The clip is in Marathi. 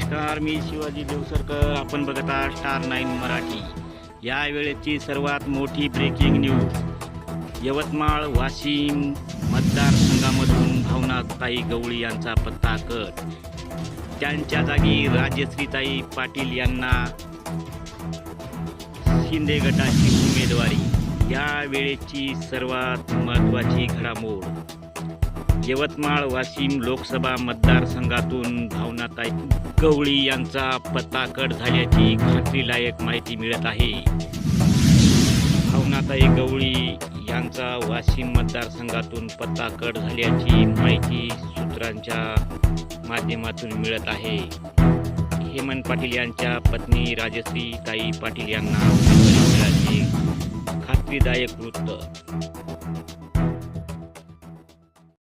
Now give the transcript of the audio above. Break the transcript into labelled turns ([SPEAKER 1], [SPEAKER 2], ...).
[SPEAKER 1] नमस्कार मी शिवाजी देवसरकर. आपण बघत आहात स्टार नाईन मराठी. या वेळेची सर्वात मोठी ब्रेकिंग न्यूज यवतमाळ वाशिम मतदारसंघामधून भावनाताई गवळी यांचा पत्ता कट. त्यांच्या जागी राजश्रीताई पाटील यांना शिंदे गटाची उमेदवारी. या वेळेची सर्वात महत्त्वाची घडामोड. यवतमाळ वाशिम लोकसभा मतदारसंघातून भावनाताई गवळी यांचा पत्ता कट झाल्याची खात्रीलायक माहिती मिळत आहे. भावनाताई गवळी यांचा वाशिम मतदारसंघातून पत्ता कट झाल्याची माहिती सूत्रांच्या माध्यमातून मिळत आहे. हेमंत पाटील यांच्या पत्नी राजश्री ताई पाटील यांना उमेदवारी खात्रीदायक वृत्त.